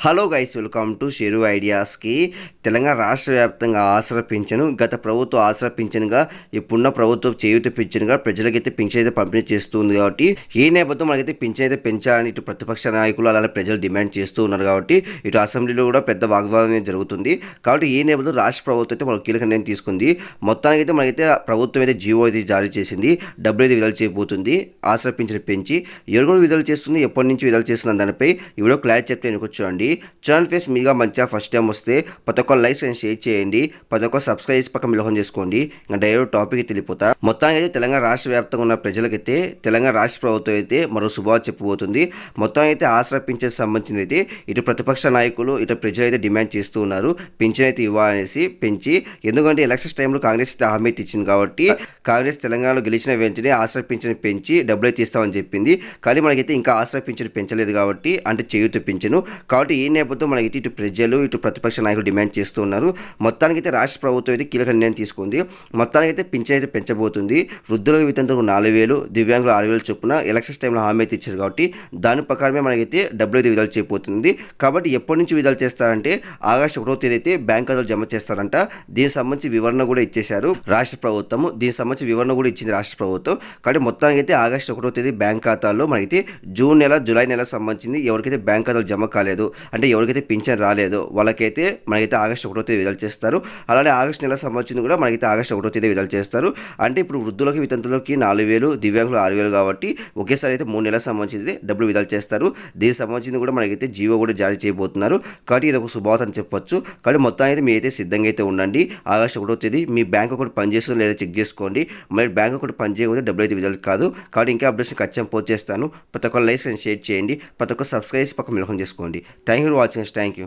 Hello guys welcome to Sheru ఐడియాస్కి Telangana రాష్ట్ర వ్యాప్తంగా ఆసరా పింఛను గత ప్రభుత్వం ఆసరా పింఛన్గా ఇప్పుడున్న ప్రభుత్వం చేయూత పింఛన్గా ప్రజలకైతే పింఛన్ అయితే పంపిణీ చేస్తుంది కాబట్టి ఈ నేపథ్యం మనకైతే పింఛన్ అయితే పెంచాలని ఇటు ప్రతిపక్ష నాయకులు అలానే ప్రజలు డిమాండ్ చేస్తూ ఉన్నారు కాబట్టి ఇటు అసెంబ్లీలో కూడా పెద్ద వాగ్వాదం జరుగుతుంది. కాబట్టి ఈ నేపథ్యంలో రాష్ట్ర ప్రభుత్వం అయితే మనకు కీలక నిర్ణయం తీసుకుంది. మొత్తానికి అయితే మనకైతే ప్రభుత్వం అయితే జీవో అయితే జారీ చేసింది. డబ్బులు అయితే విడుదల చేయబోతుంది. ఆసరా పింఛన్ పెంచి ఎవరు కూడా విడుదల చేస్తుంది ఎప్పటి నుంచి విడుదల చేస్తుంది దానిపై ఇవిడో క్లారిటీ చెప్తే చూడండి ఛానల్ ఫేస్ మీగా మంచిగా ఫస్ట్ టైం వస్తే ప్రతి ఒక్క లైక్స్ అండ్ షేర్ చేయండి ప్రతి ఒక్క సబ్స్క్రైబ్ చేసి పక్కన మిలహం చేసుకోండి. ఇంకా డైరెక్ట్ టాపిక్ తెలిపోతా మొత్తానికి అయితే తెలంగాణ రాష్ట్ర వ్యాప్తంగా ఉన్న ప్రజలకైతే తెలంగాణ రాష్ట్ర ప్రభుత్వం అయితే మరో శుభవార్త చెప్పబోతుంది. మొత్తం అయితే ఆసరా పింఛన్ సంబంధించింది అయితే ఇటు ప్రతిపక్ష నాయకులు ఇటు ప్రజలు అయితే డిమాండ్ చేస్తూ ఉన్నారు. పింఛన్ అయితే ఇవ్వాలనేసి పెంచి ఎందుకంటే ఎలక్షన్స్ టైంలో కాంగ్రెస్ అయితే హామీ ఇచ్చింది కాబట్టి కాంగ్రెస్ తెలంగాణలో గెలిచిన వెంటనే ఆసరా పింఛన్ పెంచి డబ్బులు అయితే ఇస్తామని చెప్పింది. కానీ మనకైతే ఇంకా ఆసరా పింఛన్ పెంచలేదు కాబట్టి అంటే చేయూత పింఛను. కాబట్టి ఈ నేపథ్యం మనకి ఇటు ప్రజలు ఇటు ప్రతిపక్ష నాయకులు డిమాండ్ చేస్తూ ఉన్నారు. మొత్తానికైతే రాష్ట్ర ప్రభుత్వం అయితే కీలక నిర్ణయం తీసుకుంది. మొత్తానికైతే పింఛన్ అయితే పెంచబోతుంది. వృద్ధుల వితంతులకు నాలుగు వేలు దివ్యాంగులు ఆరు వేలు చొప్పున ఎలక్షన్స్ టైంలో హామీ అయితే ఇచ్చారు కాబట్టి దాని ప్రకారమే మనకైతే డబ్బులు అయితే విడుదల చేయబోతుంది. కాబట్టి ఎప్పటి నుంచి విడుదల చేస్తారంటే ఆగస్టు ఒకటో తేదీ అయితే బ్యాంక్ ఖాతాలో జమ చేస్తారంట. దీనికి సంబంధించి వివరణ కూడా ఇచ్చేశారు రాష్ట్ర ప్రభుత్వం దీనికి సంబంధించి వివరణ కూడా ఇచ్చింది రాష్ట్ర ప్రభుత్వం. కాబట్టి మొత్తానికి అయితే ఆగస్టు ఒకటో తేదీ బ్యాంక్ ఖాతాలో మనకైతే జూన్ నెల జూలై నెల సంబంధించింది ఎవరికైతే బ్యాంక్ ఖాతాలో జమ కాలేదు. అంటే ఎవరికైతే పింఛన్ రాలేదో వాళ్ళకైతే మనకైతే ఆగస్టు ఒకటో తేదీ విడుదల చేస్తారు. అలానే ఆగస్టు నెల సంబంధించింది కూడా మనకైతే ఆగస్టు ఒకటో తేదీ విడుదల చేస్తారు. అంటే ఇప్పుడు వృద్ధులకి వితంతులకి నాలుగు వేలు దివ్యాంగులు ఆరు వేలు కాబట్టి ఒకేసారి అయితే మూడు నెలలకు సంబంధించింది డబ్బులు విడుదల చేస్తారు. దీనికి సంబంధించింది కూడా మనకైతే జీవో కూడా జారీ చేయబోతున్నారు. కాబట్టి ఇది ఒక శుభవార్త అని చెప్పొచ్చు. కాబట్టి మొత్తం అయితే మీరైతే సిద్ధంగా అయితే ఉండండి. ఆగస్టు ఒకటో తేదీ మీ బ్యాంక్ ఒకటి పనిచేస్తుందో లేదా చెక్ చేసుకోండి. మరి బ్యాంక్ ఒకటి పనిచేయకపోతే డబ్బులు అయితే విడుదల కాదు. కాబట్టి ఇంకా అప్డేషన్ ఖచ్చితంగా పోస్ట్ చేస్తాను. ప్రతి ఒక్క లైక్ షేర్ చేయండి. ప్రతి ఒక్క సబ్స్క్రైబ్ పక్క మిలకం చేసుకోండి. Thank thank you for watching guys thank you.